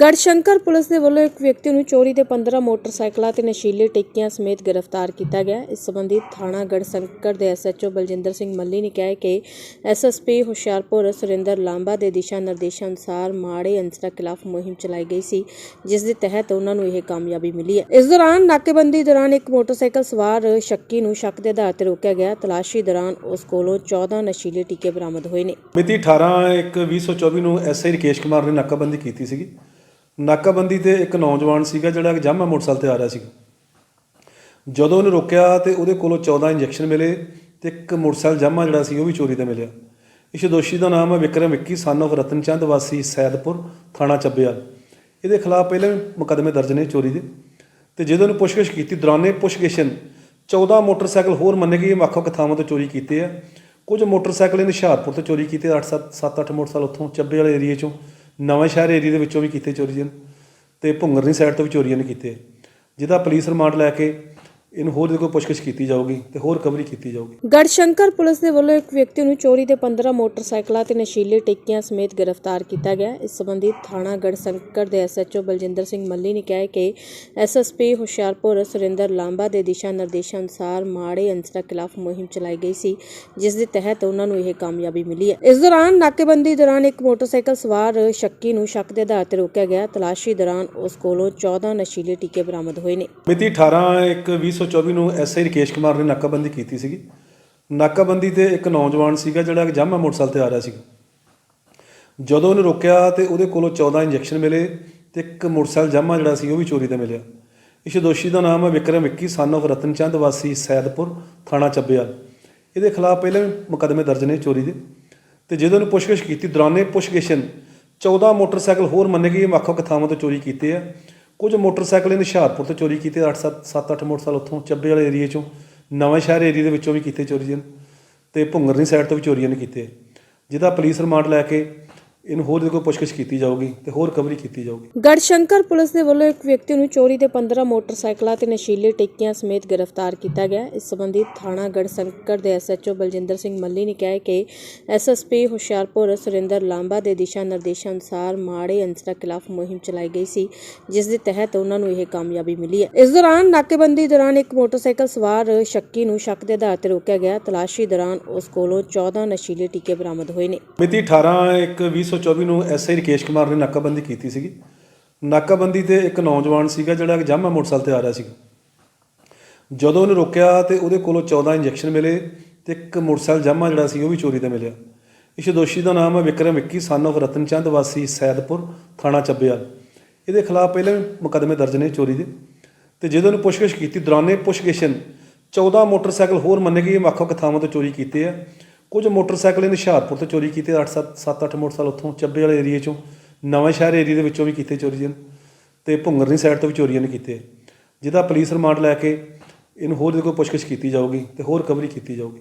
Garhshankar police ਦੇ ਵੱਲੋਂ ਇੱਕ ਵਿਅਕਤੀ ਨੂੰ ਚੋਰੀ ਦੇ 15 ਮੋਟਰਸਾਈਕਲਾਂ ਤੇ ਨਸ਼ੀਲੇ ਟਿੱਕਿਆਂ ਸਮੇਤ ਗ੍ਰਿਫਤਾਰ ਕੀਤਾ ਗਿਆ। ਇਸ ਸੰਬੰਧੀ ਥਾਣਾ ਗੜਸ਼ੰਕਰ ਦੇ ਐਸਐਚਓ ਬਲਜਿੰਦਰ ਸਿੰਘ ਮੱਲੀ ਨੇ ਕਿਹਾ ਹੈ ਕਿ ਐਸਐਸਪੀ ਹੁਸ਼ਿਆਰਪੁਰ ਸੁਰਿੰਦਰ ਲਾਂਬਾ ਦੇ ਦਿਸ਼ਾ ਨਿਰਦੇਸ਼ਾਂ ਅਨੁਸਾਰ ਮਾੜੇ ਅੰਸਰਾਂ ਖਿਲਾਫ ਮੁਹਿੰਮ ਚਲਾਈ ਗਈ ਸੀ, ਜਿਸ ਦੇ ਤਹਿਤ ਉਹਨਾਂ ਨੂੰ ਇਹ ਕਾਮਯਾਬੀ ਮਿਲੀ ਹੈ। ਇਸ ਦੌਰਾਨ ਨਾਕੇਬੰਦੀ ਦੌਰਾਨ ਇੱਕ ਮੋਟਰਸਾਈਕਲ ਸਵਾਰ ਸ਼ੱਕੀ ਨੂੰ ਸ਼ੱਕ ਦੇ ਆਧਾਰ ਤੇ ਰੋਕਿਆ ਗਿਆ। ਤਲਾਸ਼ੀ ਦੌਰਾਨ ਉਸ ਕੋਲੋਂ 14 ਨਸ਼ੀਲੇ ਟੀਕੇ ਬਰਾਮਦ ਹੋਏ ਨੇ। ਮਿਤੀ 18/1/2024 ਨੂੰ ਐਸਆਈ ਰਕੇਸ਼ ਕੁਮਾਰ ਨੇ ਨਾਕਾਬੰਦੀ ਕੀਤੀ ਸੀਗੀ। ਨਾਕਾਬੰਦੀ ਤੇ ਇੱਕ ਨੌਜਵਾਨ ਸੀਗਾ ਜਿਹੜਾ ਕਿ ਜਾਮਾ ਮੋਟਰਸਾਈਕਲ ਤੇ ਆ ਰਿਹਾ ਸੀ ਜਦੋਂ ਉਹਨੂੰ ਰੋਕਿਆ ਤੇ ਉਹਦੇ ਕੋਲੋਂ 14 ਇੰਜੈਕਸ਼ਨ ਮਿਲੇ ਤੇ ਇੱਕ ਮੋਟਰਸਾਈਕਲ ਜਾਮਾ ਜਿਹੜਾ ਸੀ ਉਹ ਵੀ ਚੋਰੀ ਦਾ ਮਿਲਿਆ। ਇਸ ਦੋਸ਼ੀ ਦਾ ਨਾਮ ਹੈ ਵਿਕਰਮ ਵਿੱਕੀ ਸਨ of ਰਤਨ ਚੰਦ ਵਾਸੀ ਸੈਦਪੁਰ, ਥਾਣਾ ਚੱਬੇਵਾਲ। ਇਹਦੇ ਖਿਲਾਫ ਪਹਿਲੇ ਵੀ ਮੁਕੱਦਮੇ ਦਰਜ ਨੇ ਚੋਰੀ ਦੇ। ਤੇ ਜਦੋਂ ਉਹਨੂੰ ਪੁੱਛਗਿੱਛ ਕੀਤੀ, ਦੌਰਾਨੇ ਪੁੱਛਗਿੱਛਨ 14 ਮੋਟਰਸਾਈਕਲ ਹੋਰ ਮੰਨੇ ਗਏ ਵੱਖ-ਵੱਖ ਥਾਵਾਂ ਤੋਂ ਚੋਰੀ ਕੀਤੇ ਆ। ਕੁਝ ਮੋਟਰਸਾਈਕਲ ਇਹਨੇ ਹੁਸ਼ਿਆਰਪੁਰ ਤੋਂ ਚੋਰੀ ਕੀਤੇ 8 7 8 ਮੋਟਰਸਾਈਕਲ ਉੱਥੋਂ ਚੱਬੇ ਵਾਲੇ ਏਰੀਏ ਚੋਂ। ਨਵਾਂ ਸ਼ਹਿਰ ਏਰੀਏ ਦੇ ਵਿੱਚੋਂ ਵੀ ਕੀਤੇ ਚੋਰੀਆਂ ਜਨ, ਤੇ ਭੁੰਗਰਨੀ ਸਾਈਡ ਤੋਂ ਵੀ ਚੋਰੀਆਂ ਨੇ ਕੀਤੇ। ਜਿਹਦਾ ਪੁਲਿਸ ਰਿਮਾਂਡ ਲੈ ਕੇ ਇਹਨੂੰ ਹੋਰ ਦੇ ਕੋਈ ਪੁੱਛਗਿੱਛ ਕੀਤੀ ਜਾਊਗੀ ਤੇ ਹੋਰ ਕਵਰੀ ਕੀਤੀ ਜਾਊਗੀ। ਗੜਸ਼ੰਕਰ ਪੁਲਿਸ ਦੇ ਵੱਲੋਂ ਇੱਕ ਵਿਅਕਤੀ ਨੂੰ ਚੋਰੀ ਦੇ 15 ਮੋਟਰਸਾਈਕਲਾਂ ਤੇ ਨਸ਼ੀਲੇ ਟਿੱਕਿਆਂ ਸਮੇਤ ਗ੍ਰਿਫਤਾਰ ਕੀਤਾ ਗਿਆ। ਇਸ ਸੰਬੰਧੀ ਥਾਣਾ ਗੜਸ਼ੰਕਰ ਦੇ ਐਸਐਚਓ ਬਲਜਿੰਦਰ ਸਿੰਘ ਮੱਲੀ ਨੇ ਕਿਹਾ ਕਿ ਐਸਐਸਪੀ ਹੁਸ਼ਿਆਰਪੁਰ ਸੁਰਿੰਦਰ ਲਾਂਬਾ ਦੇ ਦਿਸ਼ਾ ਨਿਰਦੇਸ਼ਾਂ ਅਨੁਸਾਰ ਮਾੜੇ ਅੰਸਰਾਂ ਖਿਲਾਫ ਮੁਹਿੰਮ ਚਲਾਈ ਗਈ ਸੀ ਜਿਸ ਦੇ ਤਹਿਤ ਉਹਨਾਂ ਨੂੰ ਇਹ ਕਾਮਯਾਬੀ ਮਿਲੀ ਹੈ। ਇਸ ਦੌਰਾਨ ਨਾਕੇਬੰਦੀ ਦੌਰਾਨ ਇੱਕ ਮੋਟਰਸਾਈਕਲ ਸਵਾਰ ਸ਼ੱਕੀ ਨੂੰ ਸ਼ੱਕ ਦੇ ਆਧਾਰ ਤੇ ਰੋਕਿਆ ਗਿਆ। ਤਲਾਸ਼ੀ ਦੌਰਾਨ ਉਸ ਕੋਲੋਂ 14 ਨਸ਼ੀਲੇ ਟੀਕੇ ਬਰਾਮਦ ਹੋਏ ਨੇ। ਮਿਤੀ 18/1/2024 ਨੂੰ ਐਸਆਈ ਰਕੇਸ਼ ਕੁਮਾਰ ਨੇ ਨਾਕਾਬੰਦੀ ਕੀਤੀ ਸੀਗੀ। ਨਾਕਾਬੰਦੀ ਤੇ ਇੱਕ ਨੌਜਵਾਨ ਸੀਗਾ ਜਿਹੜਾ ਕਿ ਜਾਮਾ ਮੋਟਰਸਾਈਕਲ ਤੇ ਆ ਰਿਹਾ ਸੀਗਾ। ਜਦੋਂ ਉਹਨੂੰ ਰੋਕਿਆ ਤੇ ਉਹਦੇ ਕੋਲੋਂ 14 ਇੰਜੈਕਸ਼ਨ ਮਿਲੇ ਤੇ ਇੱਕ ਮੋਟਰਸਾਈਕਲ ਜਾਮਾ ਜਿਹੜਾ ਸੀ ਉਹ ਵੀ ਚੋਰੀ ਦਾ ਮਿਲਿਆ। ਇਸ ਦੋਸ਼ੀ ਦਾ ਨਾਮ ਹੈ ਵਿਕਰਮ ਵਿੱਕੀ ਸਨ of ਰਤਨ ਚੰਦ ਵਾਸੀ ਸੈਦਪੁਰ, ਥਾਣਾ ਚੱਬੇਵਾਲ ਇਹਦੇ ਖਿਲਾਫ ਪਹਿਲਾਂ ਵੀ ਮੁਕੱਦਮੇ ਦਰਜ ਨੇ ਚੋਰੀ ਦੇ। ਤੇ ਜਦੋਂ ਉਹਨੂੰ ਪੁੱਛਗਿੱਛ ਕੀਤੀ, ਦੌਰਾਨੇ ਪੁੱਛਗਿੱਛਨ 14 ਮੋਟਰਸਾਈਕਲ ਹੋਰ ਮੰਨੇ ਗਏ, ਵੱਖ-ਵੱਖ ਥਾਵਾਂ ਤੋਂ ਚੋਰੀ ਕੀਤੇ ਆ। ਕੁਝ ਮੋਟਰਸਾਈਕਲ ਇਹਨੇ ਹੁਸ਼ਿਆਰਪੁਰ ਤੋਂ ਚੋਰੀ ਕੀਤੇ 8 7 7 8 ਮੋਟਰਸਾਈਕਲ ਉੱਥੋਂ ਚੱਬੇ ਵਾਲੇ ਏਰੀਏ ਚੋਂ, ਨਵਾਂ ਸ਼ਹਿਰ ਏਰੀਏ ਦੇ ਵਿੱਚੋਂ ਵੀ ਕੀਤੇ ਚੋਰੀ ਜਨ ਤੇ ਭੁੰਗਰਨੀ ਸਾਈਡ ਤੋਂ ਵੀ ਚੋਰੀਆਂ ਨੇ ਕੀਤੇ। ਜਿਹਦਾ ਪੁਲਿਸ ਰਿਮਾਂਡ ਲੈ ਕੇ ਇਹਨੂੰ ਹੋਰ ਦੇ ਕੋਈ ਪੁੱਛਗਿੱਛ ਕੀਤੀ ਜਾਊਗੀ ਤੇ ਹੋਰ ਕਵਰੀ ਕੀਤੀ ਜਾਊਗੀ। ਗੜਸ਼ੰਕਰ ਪੁਲਿਸ ਦੇ ਵੱਲੋਂ ਇੱਕ ਵਿਅਕਤੀ ਨੂੰ ਚੋਰੀ ਦੇ 15 ਮੋਟਰਸਾਈਕਲਾਂ ਤੇ ਨਸ਼ੀਲੇ ਟਿੱਕਿਆਂ ਸਮੇਤ ਗ੍ਰਿਫਤਾਰ ਕੀਤਾ ਗਿਆ। ਇਸ ਸੰਬੰਧੀ ਥਾਣਾ ਗੜਸ਼ੰਕਰ ਦੇ ਐਸਐਚਓ ਬਲਜਿੰਦਰ ਸਿੰਘ ਮੱਲੀ ਨੇ ਕਿਹਾ ਕਿ ਐਸਐਸਪੀ ਹੁਸ਼ਿਆਰਪੁਰ ਸੁਰਿੰਦਰ ਲਾਂਬਾ ਦੇ ਦਿਸ਼ਾ ਨਿਰਦੇਸ਼ਾਂ ਅਨੁਸਾਰ ਮਾੜੇ ਅੰਸਰਾਂ ਖਿਲਾਫ ਮੁਹਿੰਮ ਚਲਾਈ ਗਈ ਸੀ ਜਿਸ ਦੇ ਤਹਿਤ ਉਹਨਾਂ ਨੂੰ ਇਹ ਕਾਮਯਾਬੀ ਮਿਲੀ ਹੈ। ਇਸ ਦੌਰਾਨ ਨਾਕੇਬੰਦੀ ਦੌਰਾਨ ਇੱਕ ਮੋਟਰਸਾਈਕਲ ਸਵਾਰ ਸ਼ੱਕੀ ਨੂੰ ਸ਼ੱਕ ਦੇ ਆਧਾਰ ਤੇ ਰੋਕਿਆ ਗਿਆ। ਤਲਾਸ਼ੀ ਦੌਰਾਨ ਉਸ ਕੋਲੋਂ 14 ਨਸ਼ੀਲੇ ਟੀਕੇ ਬਰਾਮਦ ਹੋਏ ਨੇ। ਮਿਤੀ 18/1/2024 ਨੂੰ ਐਸਆਈ ਰਕੇਸ਼ ਕੁਮਾਰ ਨੇ ਨਾਕਾਬੰਦੀ ਕੀਤੀ ਸੀਗੀ। ਨਾਕਾਬੰਦੀ ਤੇ ਇੱਕ ਨੌਜਵਾਨ ਸੀਗਾ ਜਿਹੜਾ ਜਾਮਾ ਮੋਟਰਸਾਈਕਲ ਤੇ ਆ ਰਿਹਾ ਸੀਗਾ। ਜਦੋਂ ਉਹਨੂੰ ਰੋਕਿਆ ਤੇ ਉਹਦੇ ਕੋਲੋਂ 14 ਇੰਜੈਕਸ਼ਨ ਮਿਲੇ ਤੇ ਇੱਕ ਮੋਟਰਸਾਈਕਲ ਜਾਮਾ ਜਿਹੜਾ ਸੀ, ਉਹ ਵੀ ਚੋਰੀ ਦਾ ਮਿਲਿਆ। ਇਸ ਦੋਸ਼ੀ ਦਾ ਨਾਮ ਹੈ ਵਿਕਰਮ ਵਿੱਕੀ ਸਨ of ਰਤਨ ਚੰਦ ਵਾਸੀ ਸੈਦਪੁਰ, ਥਾਣਾ ਚੱਬੇਵਾਲ ਇਹਦੇ ਖਿਲਾਫ ਪਹਿਲਾਂ ਵੀ ਮੁਕੱਦਮੇ ਦਰਜ ਨੇ ਚੋਰੀ ਦੇ। ਤੇ ਜਦੋਂ ਉਹਨੂੰ ਪੁੱਛਗਿੱਛ ਕੀਤੀ, ਦੌਰਾਨੇ ਪੁੱਛਗਿੱਛਨ 14 ਮੋਟਰਸਾਈਕਲ ਹੋਰ ਮੰਨੇ ਗਏ, ਵੱਖ-ਵੱਖ ਥਾਵਾਂ ਤੋਂ ਚੋਰੀ ਕੀਤੇ ਆ। ਕੁਝ ਮੋਟਰਸਾਈਕਲ ਇਹਨੇ ਹੁਸ਼ਿਆਰਪੁਰ ਤੋਂ ਚੋਰੀ ਕੀਤੇ 8 7 7 8 ਮੋਟਰਸਾਈਕਲ ਉੱਥੋਂ ਚੱਬੇ ਵਾਲੇ ਏਰੀਏ ਚੋਂ, ਨਵਾਂ ਸ਼ਹਿਰ ਏਰੀਏ ਦੇ ਵਿੱਚੋਂ ਵੀ ਕੀਤੇ ਚੋਰੀ ਜਨ ਤੇ ਭੁੰਗਰਨੀ ਸਾਈਡ ਤੋਂ ਵੀ ਚੋਰੀਆਂ ਨੇ ਕੀਤੇ। ਜਿਹਦਾ ਪੁਲਿਸ ਰਿਮਾਂਡ ਲੈ ਕੇ ਇਹਨੂੰ ਹੋਰ ਦੇ ਕੋਲ ਪੁੱਛਗਿੱਛ ਕੀਤੀ ਜਾਊਗੀ ਤੇ ਹੋਰ ਕਵਰੀ ਕੀਤੀ ਜਾਊਗੀ।